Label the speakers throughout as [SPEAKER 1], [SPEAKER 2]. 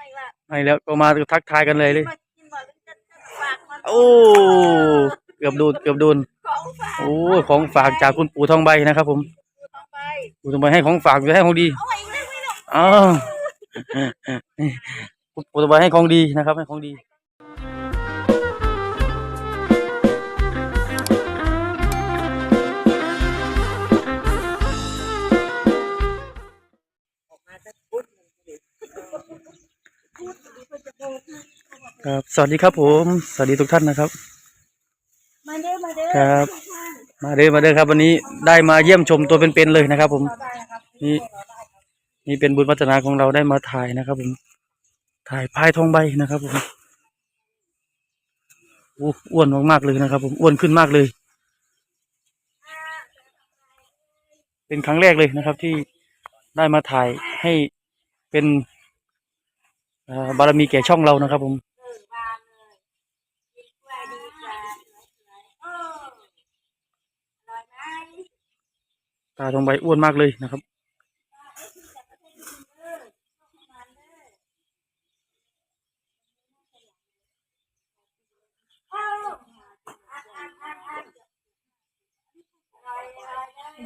[SPEAKER 1] ไม่ว่า
[SPEAKER 2] ไม่แล้วก็มาทักทายกันเลยเลย
[SPEAKER 1] มากินบ่หรือจะฝากมา
[SPEAKER 2] โอ้เกือบโดนเกือบโดน
[SPEAKER 1] ของฝาก
[SPEAKER 2] โอ้ของฝากจากคุณปู่ทองใบนะครับ ผม
[SPEAKER 1] ต้องไป
[SPEAKER 2] ปู่ทองใบให้ของฝากจะให้ของดี
[SPEAKER 1] เอาไว้อีกเลยไม่หรอก
[SPEAKER 2] อ้าวคุณปู่ทองใบให้ของดีนะครับให้ของดี ครับสวัสดีครับผม สวัสดีทุกท่านนะครับ
[SPEAKER 1] มาเด้อมาเด้อ
[SPEAKER 2] ครับ
[SPEAKER 1] ทุกท่าน
[SPEAKER 2] มาเด้อมาเด้อครับ วันนี้ได้มาเยี่ยมชมตัวเป็นๆเลยนะครับ ผม
[SPEAKER 1] เราได้นะครับ
[SPEAKER 2] นี่นี่เป็นบุญวัฒนาของเราได้มาถ่ายนะครับ ผม ถ่ายพายทองใบนะครับผมโอ้อ้วนมากๆเลยนะครับ ผมอ้วนขึ้นมากเลย เป็นครั้งแรกเลยนะครับ ที่ได้มาถ่ายให้เป็นเอ่อบารมีแก่ช่องเรานะครับ ผม
[SPEAKER 1] เออวางเลย ดีกว่าดีกว่าสวยๆเอออร่อยไหม
[SPEAKER 2] ตาทองใบอ้วนมากเลยนะครับ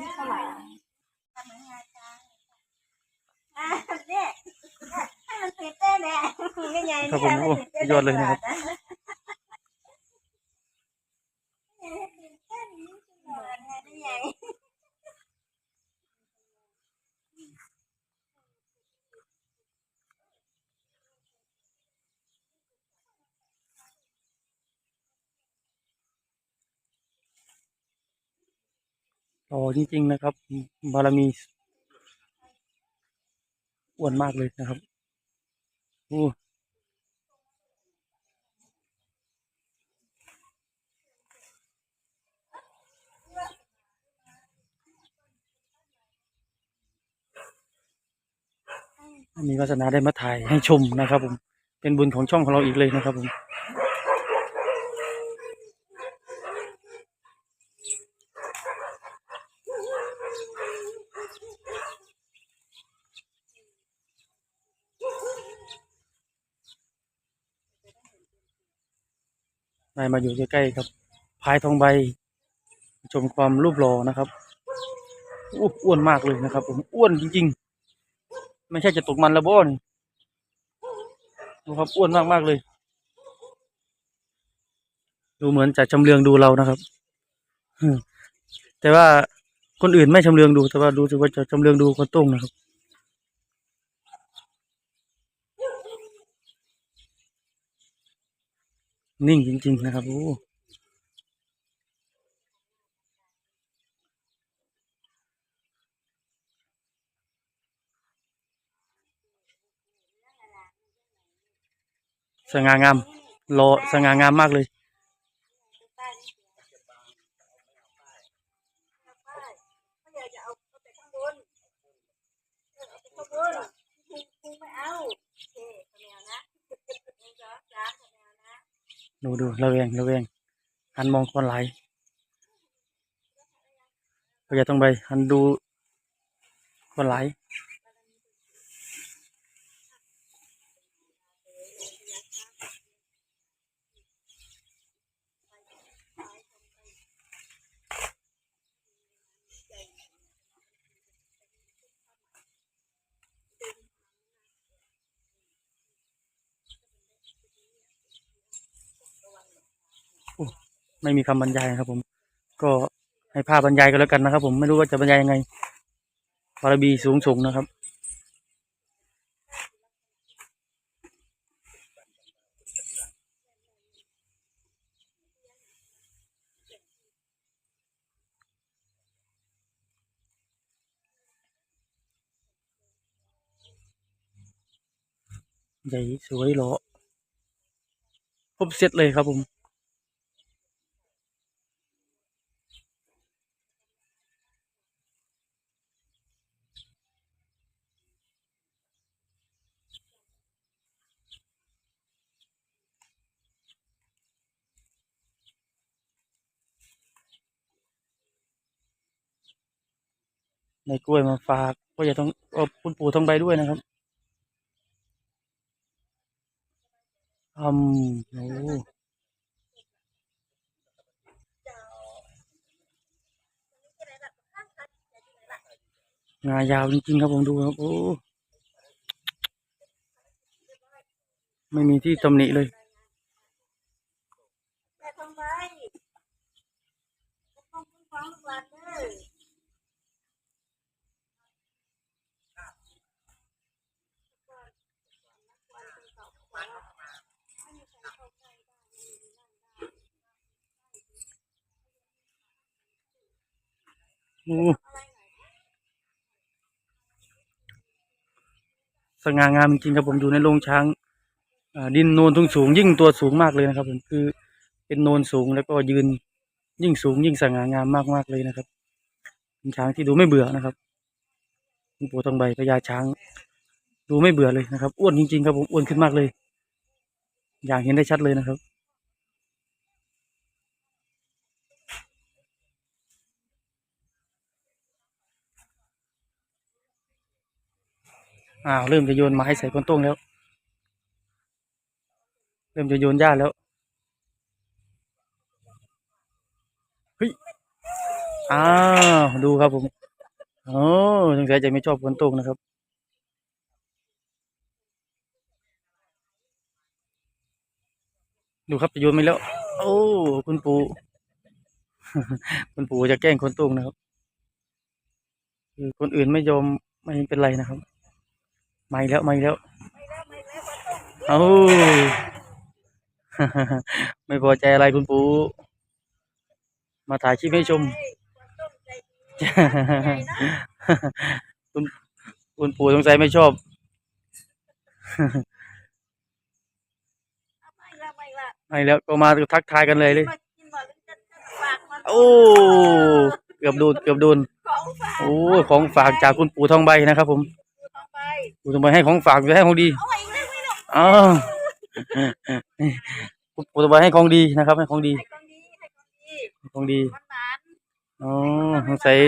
[SPEAKER 1] นี่เท่าไหร่ทำยังไงจ๊ะอะเนี่ยให้มันตื่นเต้นแน่นี่ไง
[SPEAKER 2] ครับผมโอ้ยอดเลยนะครับ
[SPEAKER 1] นี่ไง
[SPEAKER 2] ต่อจริง ๆ นะครับ บารมีอ้วนมากเลยนะครับโอ้มีวาสนาได้มาถ่ายให้ชมนะครับ ผม เป็นบุญของช่องของเราอีกเลยนะครับผม ได้มาอยู่ใกล้ๆครับพายทองใบ ชมความรูปหล่อนะครับอ้วนมากเลยนะครับ ผมอ้วนจริงๆ ไม่ใช่จะตกมันและบ่นี่ดูครับอ้วนมากๆเลย ดูเหมือนจะชำเลืองดูเรานะครับแต่ว่าคนอื่นไม่ชำเลืองดูแต่ว่าดูสึกว่าจะชำเลืองดูคนต้งนะครับ นิ่งจริง ๆ นะครับโอ้สง่างามรอสง่างามมากเลย
[SPEAKER 1] ไม่อยากจะเอาเอาแต่ข้างบนเออเอาแต่ข้างบนคุงคุงไม่เอาโอเคขมวนะหนึ่งสองสามขมวนะ
[SPEAKER 2] ดูดูระเวงระเวงหันมองคนไหลอย่าต้องไปหันดูคนไหล ไม่มีคำบรรยายนะครับ ผม ก็ให้ภาพบรรยายกันแล้วกันนะครับ ผมไม่รู้ว่าจะบรรยายยังไงบารมีสูงส่งนะครับใหญ่สวยหล่อครบเซตเลยครับผม ในกล้วยมาฝากก็จะต้องอาคุณปู่ทองใบด้วยนะครับอืมโอ้งายาวจริงๆครับผมดูครับโอ้ไม่มีที่ตำหนิเลย
[SPEAKER 1] แต่ทำไมต้องคุ้มครองลูกหลานเด้อ
[SPEAKER 2] โอ้ สง่างามจริงครับผมดูในโรงช้างดินโนนทุ่งสูง ยิ่งตัวสูงมากเลยนะครับ ผมคือเป็นโนนสูงแล้วก็ยืน ยิ่งสูงยิ่งสง่างามมากๆเลยนะครับเป็นช้างที่ดูไม่เบื่อนะครับคุณปู่ทองใบพญาช้าง ดูไม่เบื่อเลยนะครับอ้วนจริงๆครับผมอ้วนขึ้นมากเลย อย่างเห็นได้ชัดเลยนะครับ อ้าวเริ่มจะโยนไม้ใส่คนต้งแล้ว เริ่มจะโยนหญ้าแล้วเฮ้ยอ้าวดูครับผมโอ้สงสัยจะไม่ชอบคนต้งนะครับดูครับจะโยนไม่แล้ว โอ้คุณปู่คุณปู่จะแกล้งคนต้งนะครับคือคนอื่นไม่ยอมไม่เป็นไรนะครับ ไม่แล้วไม่แล้ว
[SPEAKER 1] ไม่แล้วไม่แล้วว่าต้อง
[SPEAKER 2] เอาไม่พอใจอะไรคุณปู่มาถ่ายคลิปให้ชม
[SPEAKER 1] ว่าต้องใจดีใจนะ
[SPEAKER 2] คุณคุณปู่สงสัยไม่ชอบ
[SPEAKER 1] เอาไม่ละไม่ละ
[SPEAKER 2] ไม่แล้วก็มาทักทายกันเลยเลย
[SPEAKER 1] มากินหมดแล้วจะฝากมัน
[SPEAKER 2] โอ้เกือบโดนเกือบโดน
[SPEAKER 1] ของฝาก
[SPEAKER 2] โอ้ของฝากจากคุณปู่ทองใบนะครับผม
[SPEAKER 1] เอาไป
[SPEAKER 2] ปู่ทองใบให้ของฝากจะให้ของดี
[SPEAKER 1] เอาไปไม่ไม่หรอก
[SPEAKER 2] อ้าวคุณปู่ทองใบให้ของดีนะครับ ให้ของดี
[SPEAKER 1] ให้ของดีให้ของดี
[SPEAKER 2] ให้ของดี
[SPEAKER 1] มันหวาน
[SPEAKER 2] อ๋อสงสัย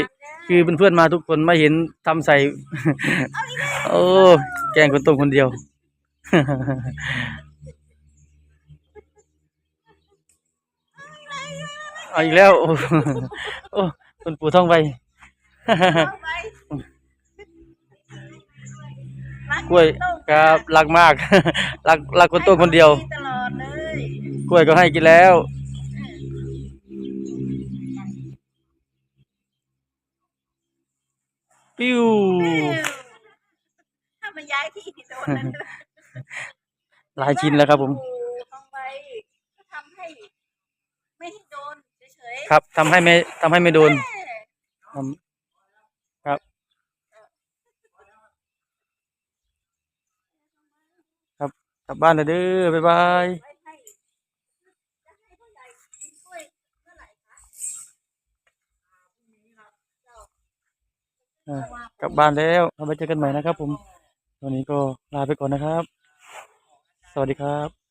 [SPEAKER 2] คือเพื่อนๆมาทุกคนไม่เห็นทำใส่ โอ้แกล้งคนตรงคนเดียวเอาอีกแล้ว โอ้โอ้คุณปู่ท่องไป
[SPEAKER 1] เอาไป
[SPEAKER 2] กล้วยครับรักมาก รักรักคนโต้คนเดียว
[SPEAKER 1] ให้ของตลอดเลย
[SPEAKER 2] กล้วยก็ให้กินแล้ว ปิ้ว
[SPEAKER 1] ถ้ามันย้ายที่โดนนั้น
[SPEAKER 2] หลายชิ้นแล้วครับ ผม
[SPEAKER 1] ต้องไปก็ทำให้ ไม่ให้โดนเฉยๆ
[SPEAKER 2] ครับทำให้ไม่ทำให้ไม่โดน
[SPEAKER 1] เออ
[SPEAKER 2] ครับครับครับ กลับบ้านเลยเด้อบ๊ายบาย
[SPEAKER 1] กลั
[SPEAKER 2] บบ้านแล้วเราไปเจอกันใหม่นะครับผมวันนี้ก็ลาไปก่อนนะครับ สวัสดีครับ